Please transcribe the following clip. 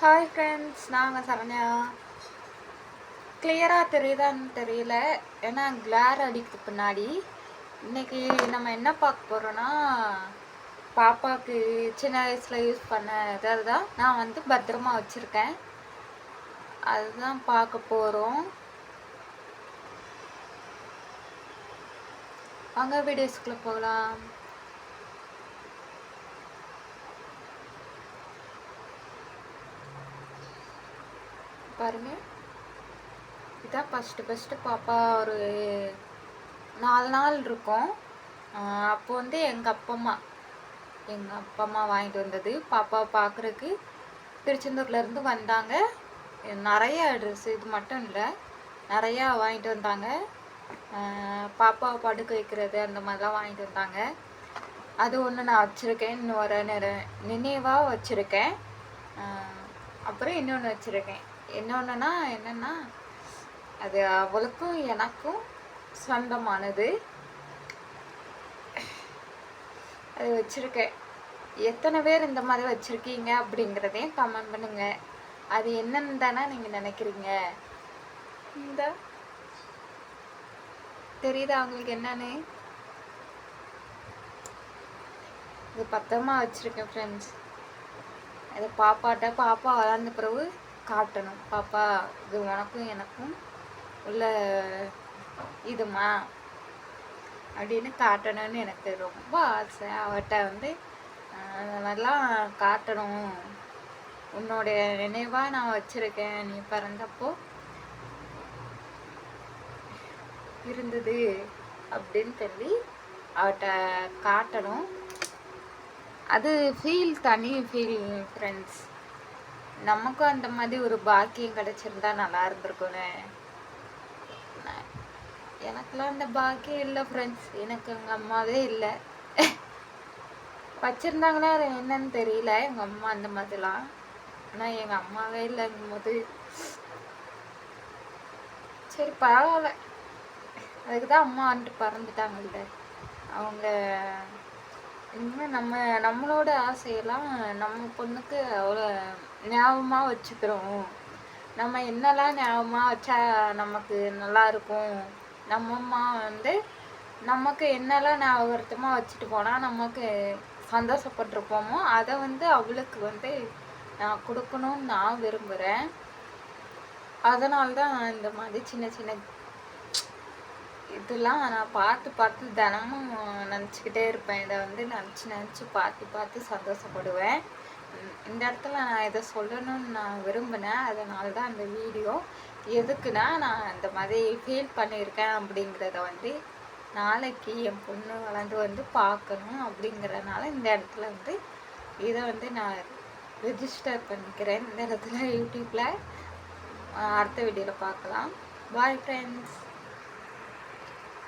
Hi friends நாங்கள் சரண்யா. கிளியராக தெரியுதான்னு தெரியல. ஏன்னா கிளார் அடிக்குது பின்னாடி. இன்னைக்கு நம்ம என்ன பார்க்க போகிறோன்னா பாப்பாவுக்கு சின்ன வயசில் யூஸ் பண்ண இதை தான் நான் வந்து பத்திரமா வச்சுருக்கேன். அதுதான் பார்க்க போகிறோம் அங்கே வீடியோஸ்குள்ளே போகலாம். பாருங்கள் இதான் ஃபஸ்ட்டு ஃபஸ்ட்டு பாப்பா ஒரு நாலு நாள் இருக்கும். அப்போ வந்து எங்கள் அப்பா அம்மா எங்கள் அப்பா அம்மா வாங்கிட்டு வந்தது. பாப்பாவை பார்க்குறக்கு திருச்செந்தூர்லேருந்து வந்தாங்க. நிறைய ட்ரெஸ் இது மட்டும் இல்லை நிறையா வாங்கிட்டு வந்தாங்க. பாப்பாவை படுக்க வைக்கிறது அந்த மாதிரிலாம் வாங்கிட்டு வந்தாங்க. அது ஒன்று நான் வச்சுருக்கேன் இன்னும் ஒரு நினைவாக வச்சுருக்கேன். அப்புறம் இன்னொன்று வச்சுருக்கேன். இன்னொன்றுனா என்னென்னா அது அவளுக்கும் எனக்கும் சொந்தமானது. அது வச்சுருக்கேன். எத்தனை பேர் இந்த மாதிரி வச்சுருக்கீங்க அப்படிங்கிறதையும் கமெண்ட் பண்ணுங்க. அது என்னன்னு தானே நீங்கள் நினைக்கிறீங்க? இந்த தெரியுதா அவங்களுக்கு என்னன்னு? இது பத்திரமா வச்சுருக்கேன் ஃப்ரெண்ட்ஸ் அது பாப்பாட்ட பாப்பா வளர்ந்த பிறகு காட்டணும். பாப்பா இது உனக்கும் எனக்கும் உள்ள இதுமா? அப்படின்னு காட்டணும்னு எனக்கு ரொம்ப ஆசை. அவட்ட வந்து அந்த மாதிரிலாம் காட்டணும். உன்னோடைய நினைவாக நான் வச்சுருக்கேன். நீ பிறந்தப்போ இருந்தது அப்படின்னு சொல்லி அவட்ட காட்டணும். அது ஃபீல் தனி ஃபீல் ஃப்ரெண்ட்ஸ் நமக்கும் அந்த மாதிரி ஒரு பாக்கியம் கிடைச்சிருந்தா நல்லா இருந்திருக்கும்னு. நான் எனக்கெல்லாம் அந்த பாக்கியம் இல்லை ஃப்ரெண்ட்ஸ் எனக்கு எங்கள் அம்மாவே இல்லை. வச்சுருந்தாங்களா அது என்னன்னு தெரியல. எங்கள் அம்மா அந்த மாதிரிலாம். ஆனால் எங்கள் அம்மாவே இல்லைங்கும் போது சரி பரவாயில்ல. அதுக்கு தான் அம்மா வந்துட்டு பறந்துட்டாங்கல்ல. அவங்க இனிமேல் நம்ம நம்மளோட ஆசையெல்லாம் நம்ம பொண்ணுக்கு அவ்வளோ ஞாபகமாக வச்சுக்கிறோம். நம்ம என்னெல்லாம் ஞாபகமாக வச்சா நமக்கு நல்லா இருக்கும்? நம்ம அம்மா வந்து நமக்கு என்னெல்லாம் ஞாபகமாக வச்சுட்டு போனால் நமக்கு சந்தோஷப்பட்டிருப்போமோ அதை வந்து அவளுக்கு வந்து நான் கொடுக்கணும்னு நான் விரும்புகிறேன் அதனால தான் இந்த மாதிரி சின்ன சின்ன இதெல்லாம் நான் பார்த்து பார்த்து தினமும் நினச்சிக்கிட்டே இருப்பேன். இதை வந்து நினச்சி நினச்சி பார்த்து பார்த்து சந்தோஷப்படுவேன். இந்த இடத்துல நான் இதை சொல்லணும்னு நான் விரும்பினேன். அதனால தான் அந்த வீடியோ. எதுக்குன்னா நான் இந்த மாதிரி ஃபீல் பண்ணியிருக்கேன் அப்படிங்கிறத வந்து நாளைக்கு என் பொண்ணு வளர்ந்து வந்து பார்க்கணும் அப்படிங்கிறனால இந்த இடத்துல வந்து இதை வந்து நான் ரிஜிஸ்டர் பண்ணிக்கிறேன். இந்த இடத்துல யூடியூப்பில் அடுத்த வீடியோவில் பார்க்கலாம். Bye friends